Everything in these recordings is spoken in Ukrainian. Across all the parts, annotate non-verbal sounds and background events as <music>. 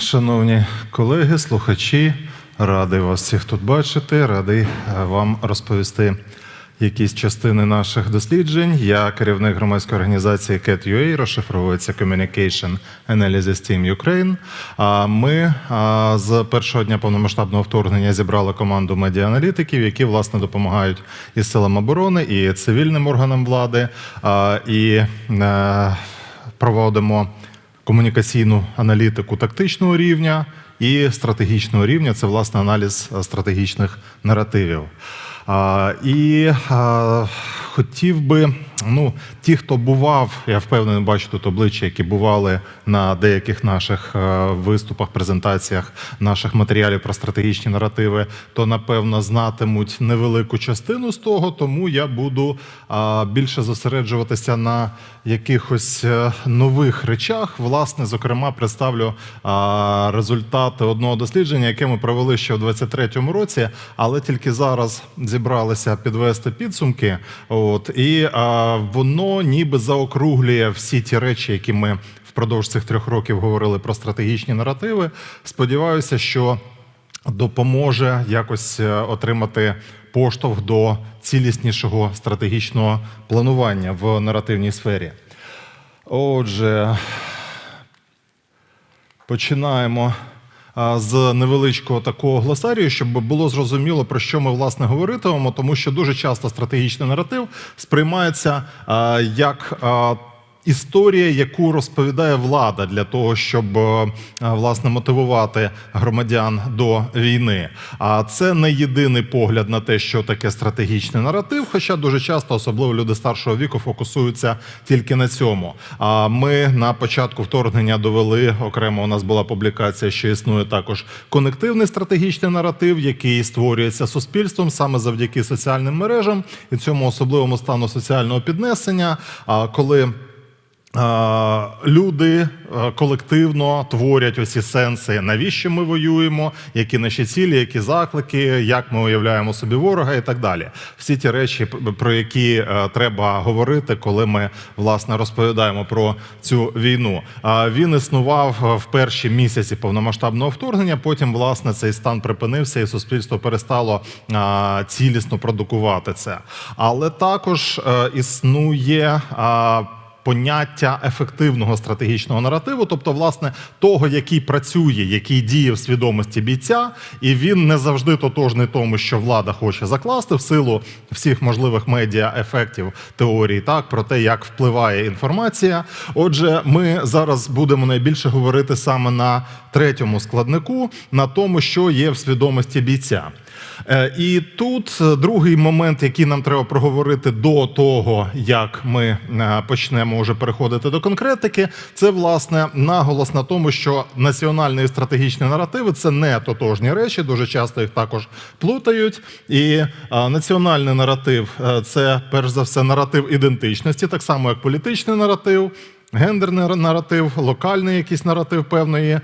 Шановні колеги, слухачі, радий вас всіх тут бачити, радий е, вам розповісти якісь частини наших досліджень. Я керівник громадської організації CAT.UA, розшифровується Communication Analysis Team Ukraine. А Ми з першого дня повномасштабного вторгнення зібрали команду медіааналітиків, які власне допомагають і силам оборони, і цивільним органам влади, і е, проводимо комунікаційну аналітику тактичного рівня і стратегічного рівня це власне аналіз е, стратегічних наративів. І хотів би, ну, ті, хто бував, я впевнений, бачу тут обличчя, які бували на деяких наших е, виступах, презентаціях наших матеріалів про стратегічні наративи, то напевно знатимуть невелику частину з того, тому я буду більше зосереджуватися на якихось е, нових речах. Власне, зокрема, представлю результати одного дослідження, яке ми провели ще у 2023 році, але тільки зараз зібралися підвести підсумки. От і а, воно ніби заокруглює всі ті речі, які ми впродовж цих трьох років говорили про стратегічні наративи. Сподіваюся, що допоможе якось е, отримати поштовх до ціліснішого стратегічного планування в наративній сфері. Отже, починаємо з невеличкого такого глосарію, щоб було зрозуміло, про що ми власне говоритимемо, тому що дуже часто стратегічний наратив сприймається як. Історія, яку розповідає влада для того, щоб е, власне мотивувати громадян до війни. А це не єдиний погляд на те, що таке стратегічний наратив. Хоча дуже часто, особливо люди старшого віку, фокусуються тільки на цьому. А ми на початку вторгнення довели окремо. У нас була публікація, що існує також конективний стратегічний наратив, який створюється суспільством саме завдяки соціальним мережам і цьому особливому стану соціального піднесення. А коли Люди е, колективно творять усі сенси, навіщо ми воюємо, які наші цілі, які заклики, як ми уявляємо собі ворога і так далі. Всі ті речі, про які е, треба говорити, коли ми власне розповідаємо про цю війну. Він існував в перші місяці повномасштабного вторгнення. Потім, власне, цей стан припинився, і суспільство перестало цілісно продукувати це. Але також е, існує. Поняття ефективного стратегічного наративу, тобто, власне, того, який працює, який діє в свідомості бійця, і він не завжди тотожний тому, що влада хоче закласти в силу всіх можливих медіа ефектів теорії, так про те, як впливає інформація. Отже, ми зараз будемо найбільше говорити саме на третьому складнику, на тому, що є в свідомості бійця. Е, І тут другий момент, який нам треба проговорити до того, як ми е, почнемо вже переходити до конкретики, це власне наголос на тому, що національні і стратегічні наративи це не тотожні речі. Дуже часто їх також плутають. І е, національний наратив це перш за все наратив ідентичності, так само як політичний наратив, гендерний наратив, локальний якийсь наратив певної.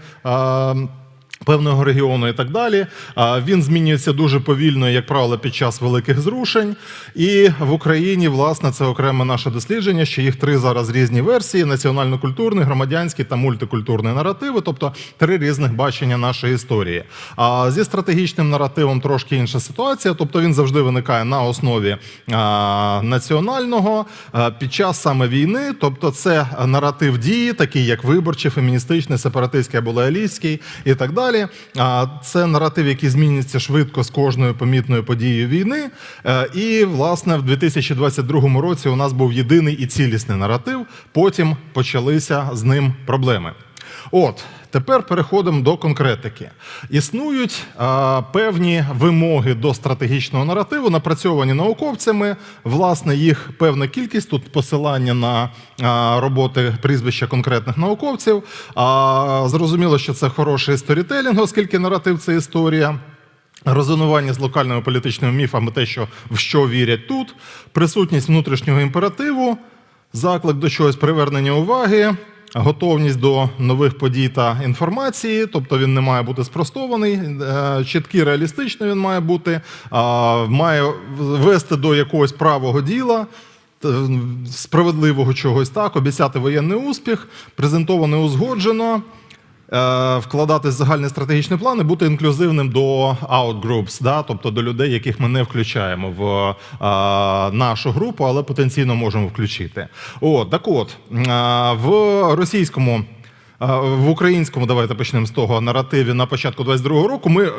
Певного регіону і так далі. Він змінюється дуже повільно, як правило, під час великих зрушень. І в Україні, власне, це окреме наше дослідження, що їх три зараз різні версії: національно-культурний, громадянський та мультикультурний наративи, тобто три різних бачення нашої історії. А зі стратегічним наративом трошки інша ситуація, тобто він завжди виникає на основі національного під час саме війни, тобто це наратив дії, такий як виборчий, феміністичний, сепаратистський або леалістський і так далі. А, Це наратив, який змінюється швидко з кожною помітною подією війни. Е, І, власне, в 2022 році у нас був єдиний і цілісний наратив. Потім почалися з ним проблеми. От. Тепер переходимо до конкретики. Існують а, певні вимоги до стратегічного наративу, напрацьовані науковцями. Власне, їх певна кількість. Тут посилання на а, роботи прізвища конкретних науковців. А, зрозуміло, що це хороший сторітелінг, оскільки наратив це історія. Резонування з локальними політичними міфами, те, що в що вірять тут, присутність внутрішнього імперативу, заклик до чогось привернення уваги, готовність до нових подій та інформації, тобто він не має бути спростований, е, чіткий, реалістичний він має бути, має вести до якогось правого діла. Справедливого чогось так, обіцяти воєнний успіх, презентований узгоджено, е, загальні стратегічні загальний стратегічний план і бути інклюзивним до outgroups, да, тобто до людей, яких ми не включаємо в е, нашу групу, але потенційно можемо включити. О, так от, е, в російському. В українському, давайте почнемо з того наративі на початку 22-го року. Ми е,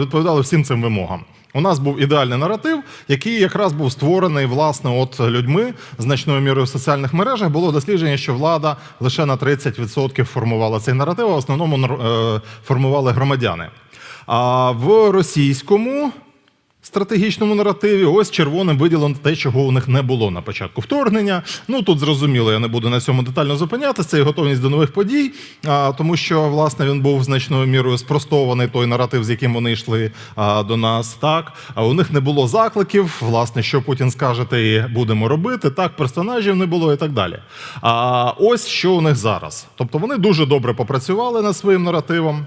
відповідали всім цим вимогам. У нас був ідеальний наратив, який якраз був створений власне от людьми значною мірою в соціальних мережах. Було дослідження, що влада лише на 30% формувала цей наратив, а в основному е, формували громадяни. А в російському стратегічному наративі ось червоним виділено те, чого у них не було на початку вторгнення. Ну тут зрозуміло, я не буду на цьому детально зупинятися. Це і готовність до нових подій, а, тому що власне він був значною мірою спростований той наратив, з яким вони йшли а, до нас. Так а у них не було закликів, власне, що Путін скаже, те і будемо робити. Так, персонажів не було і так далі. А ось що у них зараз. Тобто вони дуже добре попрацювали над своїм наративом.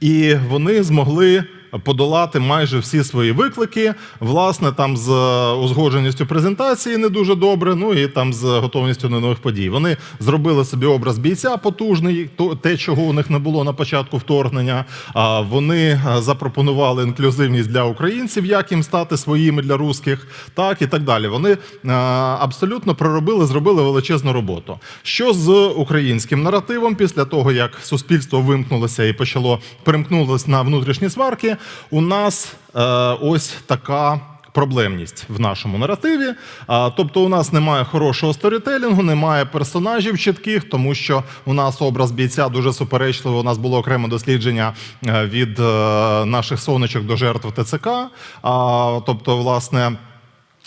І вони змогли подолати майже всі свої виклики. Власне, там з узгодженістю презентації не дуже добре. Ну і там з готовністю до нових подій. Вони зробили собі образ бійця потужний, то те, чого у них не було на початку вторгнення. А вони запропонували інклюзивність для українців, як їм стати своїми для русських, так і так далі. Вони а, абсолютно проробили, зробили величезну роботу. Що з українським наративом, після того як суспільство вимкнулося і почало перемкнулося на внутрішні сварки, у нас е, ось така. Проблемність в нашому наративі. А, тобто, у нас немає хорошого сторітелінгу, немає персонажів чітких, тому що у нас образ бійця дуже суперечливий. У нас було окреме дослідження е, від е, наших сонечок до жертв ТЦК. А, тобто, власне.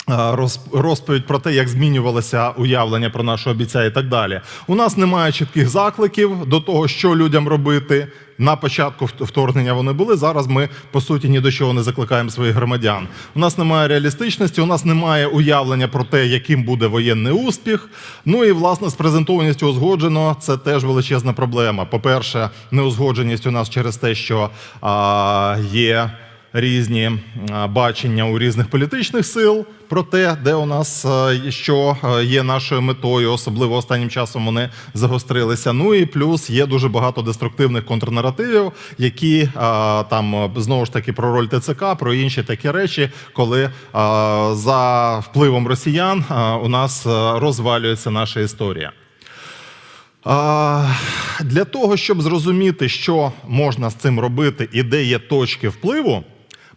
Роз- розповідь про те, як змінювалося уявлення про нашого бійця і так далі. У нас немає чітких закликів до того, що людям робити. На початку вторгнення вони були. Зараз ми по суті ні до чого не закликаємо своїх громадян. У нас немає реалістичності, у нас немає уявлення про те, яким буде воєнний успіх. Ну і власне з презентованістю узгоджено це теж величезна проблема. По-перше, неузгодженість у нас через те, що а, є різні бачення у різних політичних сил про те, де у нас е, що е, є нашою метою, особливо останнім часом вони загострилися. Ну і плюс є дуже багато деструктивних контрнаративів, які е, там е, знову ж таки про роль ТЦК, про інші такі речі, коли е, за впливом росіян е, у нас е, розвалюється наша історія. Для того, щоб зрозуміти, що можна з цим робити і де є точки впливу,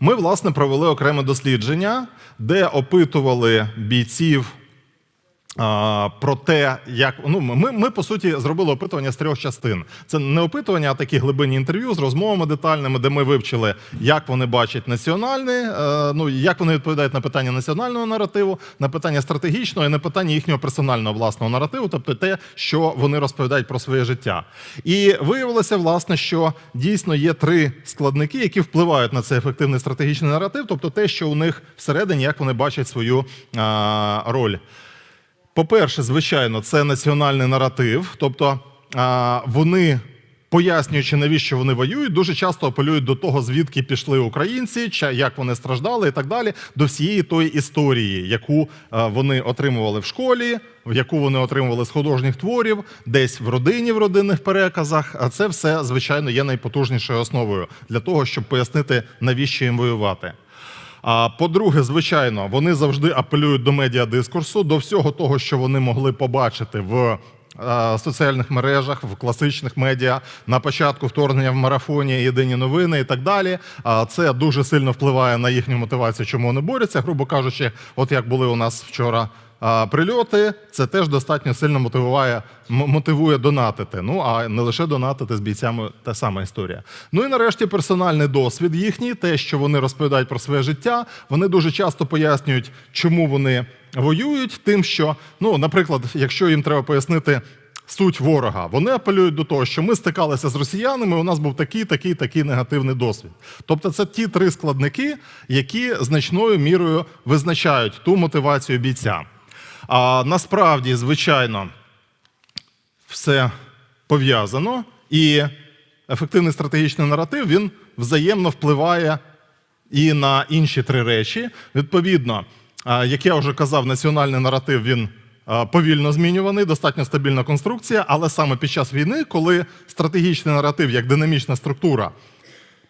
ми власне провели окреме дослідження, де опитували бійців. Про те, як ну ми, ми по суті зробили опитування з трьох частин. Це не опитування, а такі глибинні інтерв'ю з розмовами детальними, де ми вивчили, як вони бачать національне, е, ну як вони відповідають на питання національного наративу, на питання стратегічного і на питання їхнього персонального власного наративу, тобто те, що вони розповідають про своє життя. І виявилося, власне, що дійсно є три складники, які впливають на цей ефективний стратегічний наратив, тобто те, що у них всередині, як вони бачать свою а, роль. По-перше, звичайно, це національний наратив, тобто вони. Пояснюючи, навіщо вони воюють, дуже часто апелюють до того, звідки пішли українці, як вони страждали, і так далі, до всієї тої історії, яку вони отримували в школі, яку вони отримували з художніх творів, десь в родині, в родинних переказах. А це все, звичайно, є найпотужнішою основою для того, щоб пояснити, навіщо їм воювати. А по-друге, звичайно, вони завжди апелюють до медіадискурсу, до всього того, що вони могли побачити в е, соціальних мережах, в класичних медіа на початку вторгнення в марафоні, єдині новини і так далі. Це дуже сильно впливає на їхню мотивацію, чому вони борються. Грубо кажучи, от як були у нас вчора. Прильоти це теж достатньо сильно мотивує, мотивує донатити. Ну а не лише донатити з бійцями та сама історія. Ну і нарешті персональний досвід їхній, те, що вони розповідають про своє життя. Вони дуже часто пояснюють, чому вони воюють, тим, що, ну, наприклад, якщо їм треба пояснити. Суть ворога. Вони апелюють до того, що ми стикалися з росіянами. У нас був такий, такий, такий негативний досвід. Тобто, це ті три складники, які значною мірою визначають ту мотивацію бійця. А насправді, звичайно, все пов'язано, і ефективний стратегічний наратив він взаємно впливає і на інші три речі. Відповідно, як я вже казав, національний наратив він повільно змінюваний, достатньо стабільна конструкція, але саме під час війни, коли стратегічний наратив як динамічна структура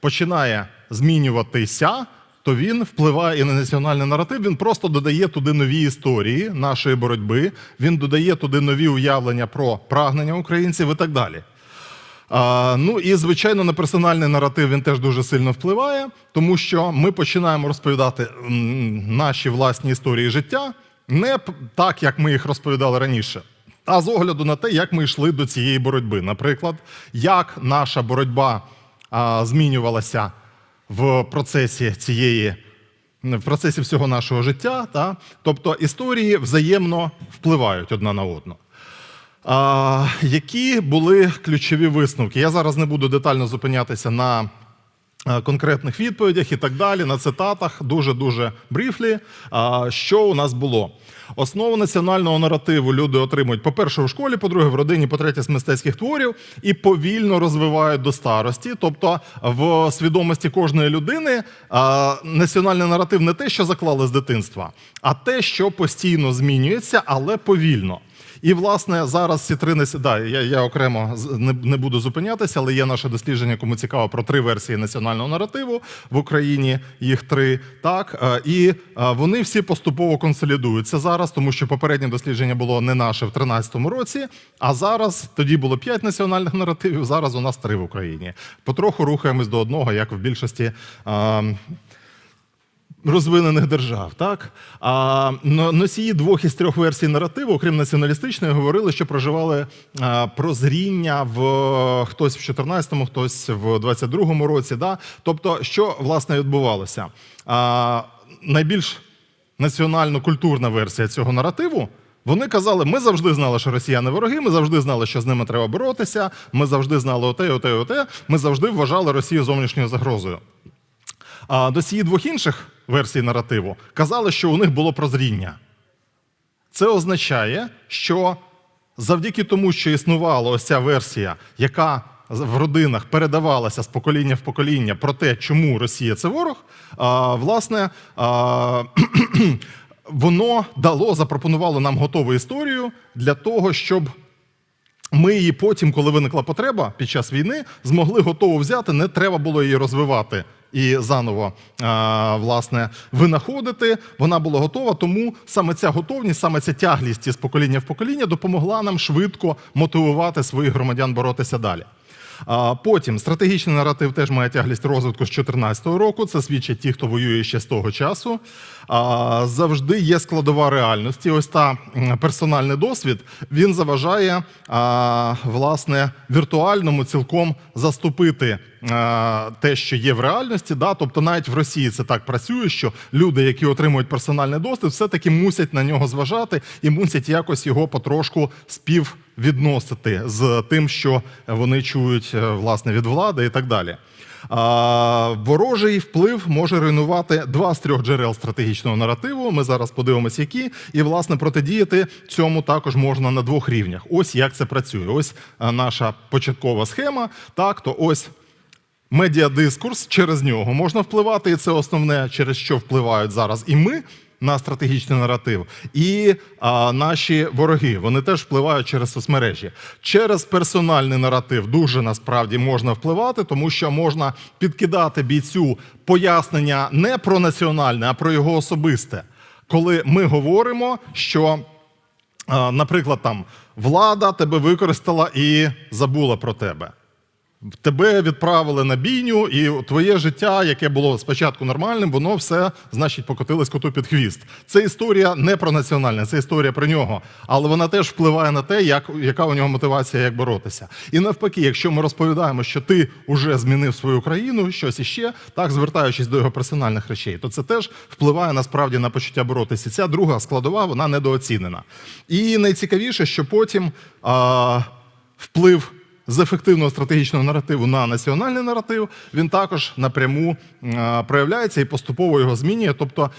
починає змінюватися, то він впливає і на національний наратив. Він просто додає туди нові історії нашої боротьби, він додає туди нові уявлення про прагнення українців і так далі. А, ну і звичайно, на персональний наратив він теж дуже сильно впливає, тому що ми починаємо розповідати наші власні історії життя не так, як ми їх розповідали раніше, а з огляду на те, як ми йшли до цієї боротьби. Наприклад, як наша боротьба а, змінювалася в процесі цієї. В процесі всього нашого життя, та? тобто історії взаємно впливають одна на одну. А, які були ключові висновки? Я зараз не буду детально зупинятися на конкретних відповідях і так далі, на цитатах, дуже-дуже бріфлі. Що у нас було? Основу національного наративу люди отримують, по-перше, у школі, по-друге, в родині, по-третє, з мистецьких творів і повільно розвивають до старості. Тобто в свідомості кожної людини національний наратив не те, що заклали з дитинства, а те, що постійно змінюється, але повільно. І власне зараз ці три несі- да, я, я окремо не, не буду зупинятися, але є наше дослідження, кому цікаво про три версії національного наративу в Україні. Їх три так е, і е, вони всі поступово консолідуються зараз, тому що попереднє дослідження було не наше в 2013 році. А зараз тоді було п'ять національних наративів. Зараз у нас три в Україні. Потроху рухаємось до одного, як в більшості. Розвинених держав. Так? А носії двох із трьох версій наративу, окрім націоналістичної, говорили, що проживали прозріння в хтось в 14-му, хтось в 22-му році. Да? Тобто, що власне відбувалося? А, найбільш національно-культурна версія цього наративу. Вони казали, ми завжди знали, що росіяни вороги, ми завжди знали, що з ними треба боротися, ми завжди знали оте, оте, оте. Ми завжди вважали Росію зовнішньою загрозою. А до цієї двох інших версій наративу казали, що у них було прозріння. Це означає, що завдяки тому, що існувала ось ця версія, яка в родинах передавалася з покоління в покоління про те, чому Росія це ворог, власне, <clears throat> воно дало, запропонувало нам готову історію для того, щоб ми її потім, коли виникла потреба під час війни, змогли готово взяти, не треба було її розвивати і заново власне винаходити. Вона була готова, тому саме ця готовність, саме ця тяглість із покоління в покоління допомогла нам швидко мотивувати своїх громадян боротися далі. Потім стратегічний наратив теж має тяглість розвитку з 2014 року. Це свідчать ті, хто воює ще з того часу. Завжди є складова реальності. Ось та персональний досвід він заважає власне віртуальному цілком заступити те, що є в реальності. Да? Тобто, навіть в Росії це так працює, що люди, які отримують персональний досвід, все-таки мусять на нього зважати і мусять якось його потрошку спів відносити з тим, що вони чують е, власне від влади і так далі. А, ворожий вплив може руйнувати два з трьох джерел стратегічного наративу. Ми зараз подивимося, які, і власне протидіяти цьому також можна на двох рівнях. Ось як це працює. Ось наша початкова схема. Так, то ось медіадискурс, через нього можна впливати, і це основне, через що впливають зараз і ми на стратегічний наратив, і а, наші вороги. Вони теж впливають через соцмережі. Через персональний наратив дуже насправді можна впливати, тому що можна підкидати бійцю пояснення не про національне, а про його особисте. Коли ми говоримо, що наприклад, там влада тебе використала і забула про тебе. Тебе відправили на бійню, і твоє життя, яке було спочатку нормальним, воно все, значить, покотилось коту під хвіст. Це історія не про національне, це історія про нього. Але вона теж впливає на те, як, яка у нього мотивація, як боротися. І навпаки, якщо ми розповідаємо, що ти вже змінив свою країну, щось іще, так звертаючись до його персональних речей, то це теж впливає насправді на почуття боротися. Ця друга складова, вона недооцінена. І найцікавіше, що потім а, вплив з ефективного стратегічного наративу на національний наратив, він також напряму е, проявляється і поступово його змінює. Тобто,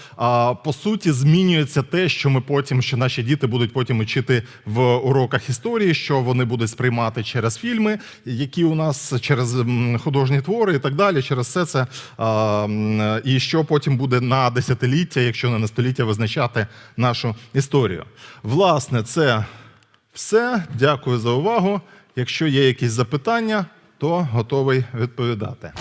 по суті, змінюється те, що ми потім, що наші діти будуть потім вчити в уроках історії, що вони будуть сприймати через фільми, які у нас через художні твори і так далі. Через все це і що потім буде на десятиліття, якщо не на століття, визначати нашу історію. Власне, це все. Дякую за увагу. Якщо є якісь запитання, то готовий відповідати.